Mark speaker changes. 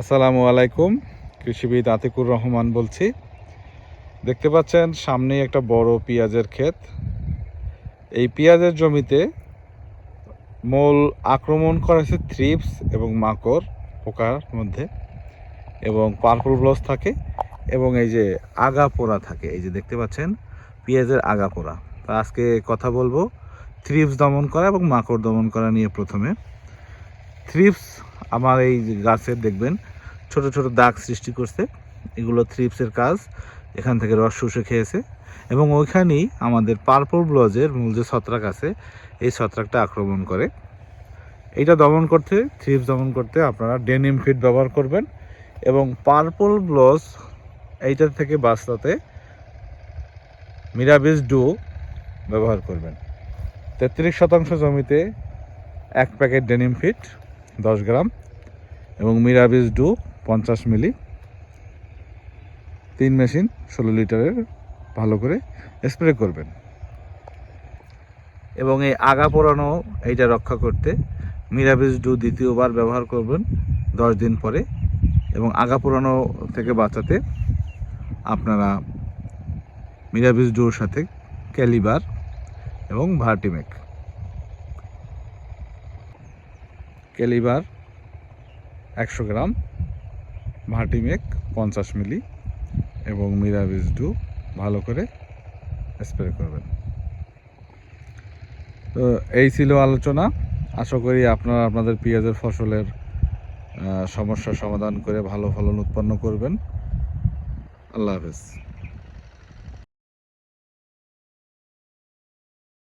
Speaker 1: আসসালামু আলাইকুম, কৃষিবিদ আতিকুর রহমান বলছি। দেখতে পাচ্ছেন, সামনেই একটা বড় পেঁয়াজের ক্ষেত। এই পেঁয়াজের জমিতে মূল আক্রমণ করেছে থ্রিপস এবং মাকড় পোকার মধ্যে এবং পার্পল ব্লস থাকে এবং এই যে আগা পোড়া থাকে। এই যে দেখতে পাচ্ছেন, পেঁয়াজের আগা পোড়া। তা আজকে কথা বলব, থ্রিপস দমন করা এবং মাকড় দমন করা নিয়ে প্রথমে। থ্রিপস আমার এই যে গাছের দেখবেন ছোট ছোট দাগ সৃষ্টি করছে। এগুলো থ্রিপসের কাজ। এখান থেকে রস শুষে খেয়েছে। এবং ওইখানেই আমাদের পার্পল ব্লজের মূল যে ছত্রাক আছে, এই ছত্রাকটা আক্রমণ করে। এইটা দমন করতে থ্রিপস দমন করতে আপনারা ডেনিম ফিট ব্যবহার করবেন। এবং পার্পল ব্লজ এইটার থেকে বাঁচাতে মিরাবিস ডু ব্যবহার করবেন। তেত্রিশ শতাংশ জমিতে এক প্যাকেট ডেনিম ফিট দশ গ্রাম এবং মিরাবিস ডু পঞ্চাশ মিলি। তিন মেশিন ষোলো লিটারের ভালো করে স্প্রে করবেন। এবং এই আগা পোড়ানো এইটা রক্ষা করতে মিরাবিস ডু দ্বিতীয়বার ব্যবহার করবেন দশ দিন পরে এবং আগা পোড়ানো থেকে বাঁচাতে আপনারা মিরাবিস ডুর সাথে ক্যালিবার এবং ভার্টিমেক। ক্যালিবার একশো গ্রাম ভার্টিমেক পঞ্চাশ মিলি এবং মিরাবিস ডু ভালো করে স্প্রে করবেন। তো এই ছিল আলোচনা। আশা করি আপনারা আপনাদের পেঁয়াজের ফসলের আহ, সমস্যার সমাধান করে ভালো ফলন উৎপন্ন করবেন। আল্লাহ হাফেজ।